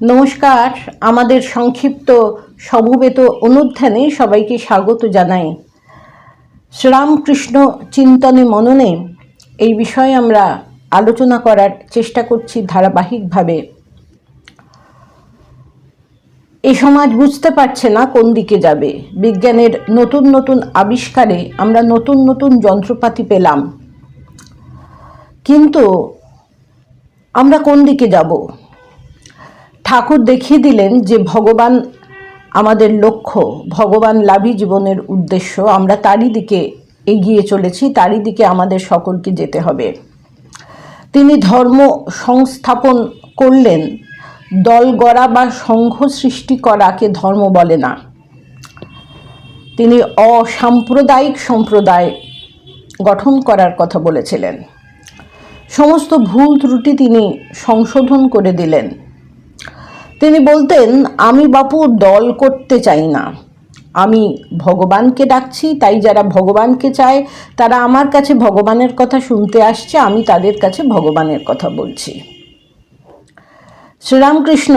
নমস্কার, আমাদের সংক্ষিপ্ত সমবেত অনুধ্যানে সবাইকে স্বাগত জানাই। শ্রীরামকৃষ্ণ চিন্তনে মননে এই বিষয়ে আমরা আলোচনা করার চেষ্টা করছি ধারাবাহিকভাবে। এ সমাজ বুঝতে পারছে না কোন দিকে যাবে। বিজ্ঞানের নতুন নতুন আবিষ্কারে আমরা নতুন নতুন যন্ত্রপাতি পেলাম। কিন্তু আমরা কোন দিকে যাব? ঠাকুর দেখিয়ে দিলেন যে ভগবান আমাদের লক্ষ্য, ভগবান লাভই জীবনের উদ্দেশ্য, আমরা তারই দিকে এগিয়ে চলেছি, তারই দিকে আমাদের সকলকে যেতে হবে। তিনি ধর্ম সংস্থাপন করলেন, দল গড়া বা সংঘ সৃষ্টি করাকে ধর্ম বলে না। তিনি অসাম্প্রদায়িক সম্প্রদায় গঠন করার কথা বলেছিলেন। সমস্ত ভুল ত্রুটি তিনি সংশোধন করে দিলেন। তিনি বলতেন, আমি বাপু দল করতে চাই না। আমি ভগবানকে ডাকছি, তাই যারা ভগবানকে চায়, তারা আমার কাছে ভগবানের কথা শুনতে আসছে, আমি তাদের কাছে ভগবানের কথা বলছি। শ্রীরামকৃষ্ণ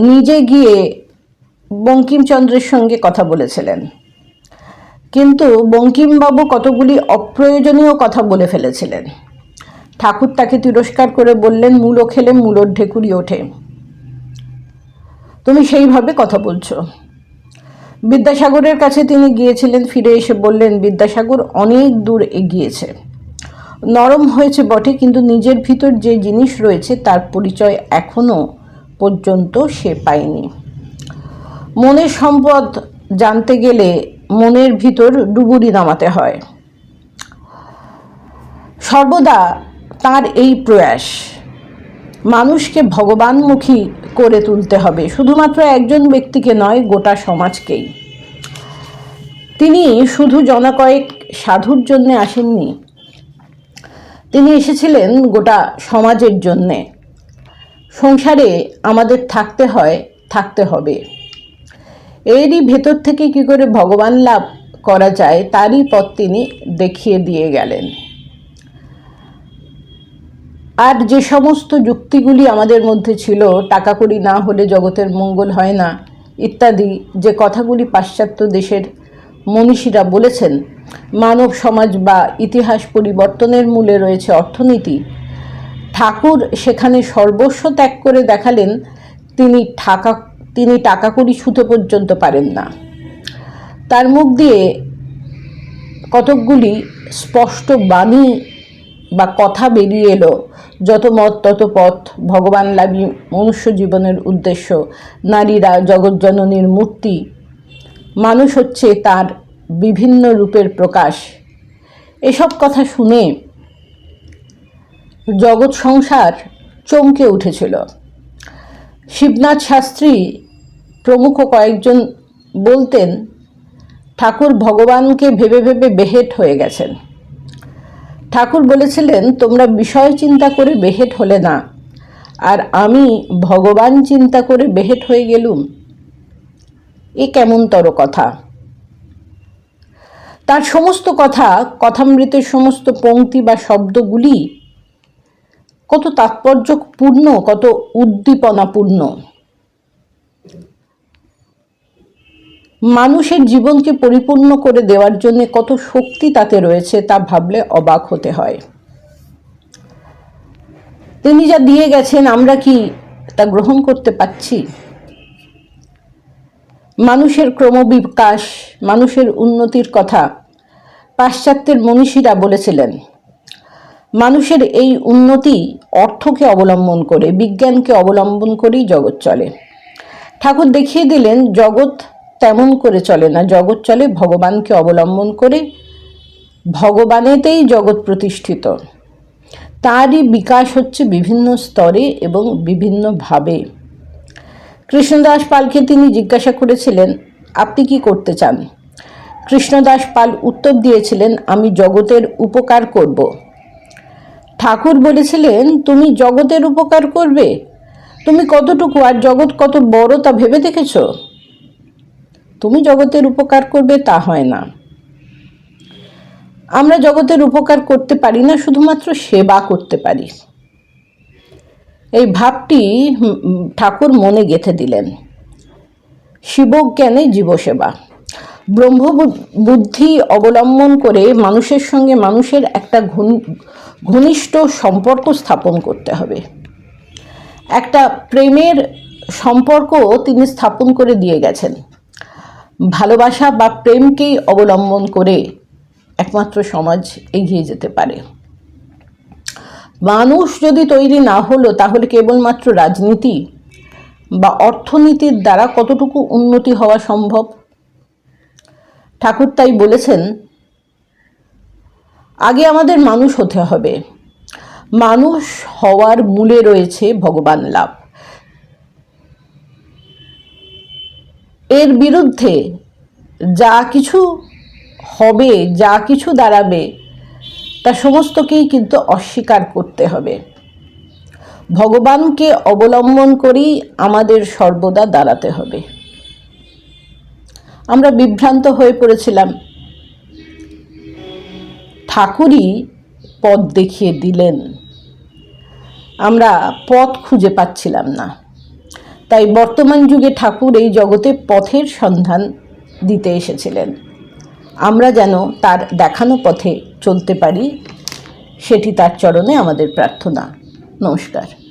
নিজে গিয়ে বঙ্কিমচন্দ্রের সঙ্গে কথা বলেছিলেন। কিন্তু বঙ্কিমবাবু কতগুলি অপ্রয়োজনীয় কথা বলে ফেলেছিলেন। ঠাকুর তাকে তিরস্কার করে বললেন, মূলো খেলে, মূলোর ঢেকুরি ওঠে। তুমি সেইভাবে কথা বলছো। বিদ্যাসাগরের কাছে তিনি গিয়েছিলেন, ফিরে এসে বললেন, বিদ্যাসাগর অনেক দূর এগিয়েছে। নরম হয়েছে বটে, কিন্তু নিজের ভিতর যে জিনিস রয়েছে, তার পরিচয় এখনও পর্যন্ত সে পায়নি। মনের সম্পদ জানতে গেলে মনের ভিতর ডুবুরি নামাতে হয়। সর্বদা তার এই প্রয়াস। মানুষকে ভগবানমুখী করে তুলতে হবে। শুধুমাত্র একজন ব্যক্তিকে নয়, গোটা সমাজকেই। তিনি শুধু জনকয়েক সাধুর জন্য আসেননি। তিনি এসেছিলেন গোটা সমাজের জন্যে। সংসারে আমাদের থাকতে হয়, থাকতে হবে। এরই ভেতর থেকে কি করে ভগবান লাভ করা যায়, তারই পথ তিনি দেখিয়ে দিয়ে গেলেন। আর যে সমস্ত যুক্তিগুলি আমাদের মধ্যে ছিল টাকা কড়ি না হলে জগতের মঙ্গল হয় না, ইত্যাদি যে কথাগুলি পাশ্চাত্য দেশের মনীষীরা বলেছেন, মানব সমাজ বা ইতিহাস পরিবর্তনের মূলে রয়েছে অর্থনীতি। ঠাকুর সেখানে সর্বস্ব ত্যাগ করে দেখালেন, তিনি ঠাকা, তিনি টাকা কড়ি ছুতে পর্যন্ত পারেন না। তার মুখ দিয়ে কতকগুলি স্পষ্ট বাণী বা কথা বেরিয়ে এলো। যত মত, তত পথ। ভগবান লাভী মনুষ্য জীবনের উদ্দেশ্য। নারীরা জগৎজননীর মূর্তি। মানুষ হচ্ছে তার বিভিন্ন রূপের প্রকাশ। এসব কথা শুনে জগৎ সংসার চমকে উঠেছিল। শিবনাথ শাস্ত্রী প্রমুখ কয়েকজন বলতেন, ঠাকুর ভগবানকে ভেবে ভেবে বেহেট হয়ে গেছেন। ঠাকুর বলেছিলেন, তোমরা বিষয় চিন্তা করে বেহেট হলে না, আর আমি ভগবান চিন্তা করে বেহেট হয়ে গেলুম। এ কেমনতর কথা? তার সমস্ত কথা, কথামৃতের সমস্ত পংক্তি বা শব্দগুলি কত তাৎপর্যপূর্ণ, কত উদ্দীপনাপূর্ণ। মানুষের জীবনকে পরিপূর্ণ করে দেওয়ার জন্য কত শক্তি তাতে রয়েছে তা ভাবলে অবাক হতে হয়। তিনি যা দিয়ে গেছেন, আমরা কি তা গ্রহণ করতে পারছি? মানুষের ক্রমবিকাশ, মানুষের উন্নতির কথা পাশ্চাত্যের মনীষীরা বলেছিলেন, মানুষের এই উন্নতি অর্থকে অবলম্বন করে, বিজ্ঞানকে অবলম্বন করেই জগৎ চলে। ঠাকুর দেখিয়ে দিলেন, জগৎ তেমন করে চলে না। জগৎ চলে, ভগবানকে অবলম্বন করে ভগবানেতেই জগৎ প্রতিষ্ঠিত। তারই বিকাশ হচ্ছে বিভিন্ন স্তরে এবং বিভিন্নভাবে কৃষ্ণদাস পালকে তিনি জিজ্ঞাসা করেছিলেন, আপনি কি করতে চান? কৃষ্ণদাস পাল উত্তর দিয়েছিলেন, আমি জগতের উপকার করব। ঠাকুর বলেছিলেন, তুমি জগতের উপকার করবে? তুমি কতটুকু আর জগৎ কত বড় তা ভেবে দেখেছ? তুমি জগতের উপকার করবে তা হয় না। আমরা জগতের উপকার করতে পারি না, শুধুমাত্র সেবা করতে পারি। এই ভাবটি ঠাকুর মনে গেঁথে দিলেন। শিবজ্ঞানে জীবসেবা। ব্রহ্ম বুদ্ধি অবলম্বন করে মানুষের সঙ্গে মানুষের একটা ঘন- ঘনিষ্ঠ সম্পর্ক স্থাপন করতে হবে। একটা প্রেমের সম্পর্ক তিনি স্থাপন করে দিয়ে গেছেন। ভালোবাসা বা প্রেমকেই অবলম্বন করে একমাত্র সমাজ এগিয়ে যেতে পারে। মানুষ যদি তৈরি না হলো, তাহলে কেবলমাত্র রাজনীতি বা অর্থনীতির দ্বারা কতটুকু উন্নতি হওয়া সম্ভব? ঠাকুর তাই বলেছেন, আগে আমাদের মানুষ হতে হবে। মানুষ হওয়ার মূলে রয়েছে ভগবান লাভ। এর বিরুদ্ধে যা কিছু হবে, যা কিছু দাঁড়াবে, তা সমস্তকেই কিন্তু অস্বীকার করতে হবে। ভগবানকে অবলম্বন করেই আমাদের সর্বদা দাঁড়াতে হবে। আমরা বিভ্রান্ত হয়ে পড়েছিলাম। ঠাকুরই পথ দেখিয়ে দিলেন। আমরা পথ খুঁজে পাচ্ছিলাম না। তাই বর্তমান যুগে ঠাকুর এই জগতে পথের সন্ধান দিতে এসেছিলেন। আমরা যেন তার দেখানো পথে চলতে পারি, সেটি তার চরণে আমাদের প্রার্থনা। নমস্কার।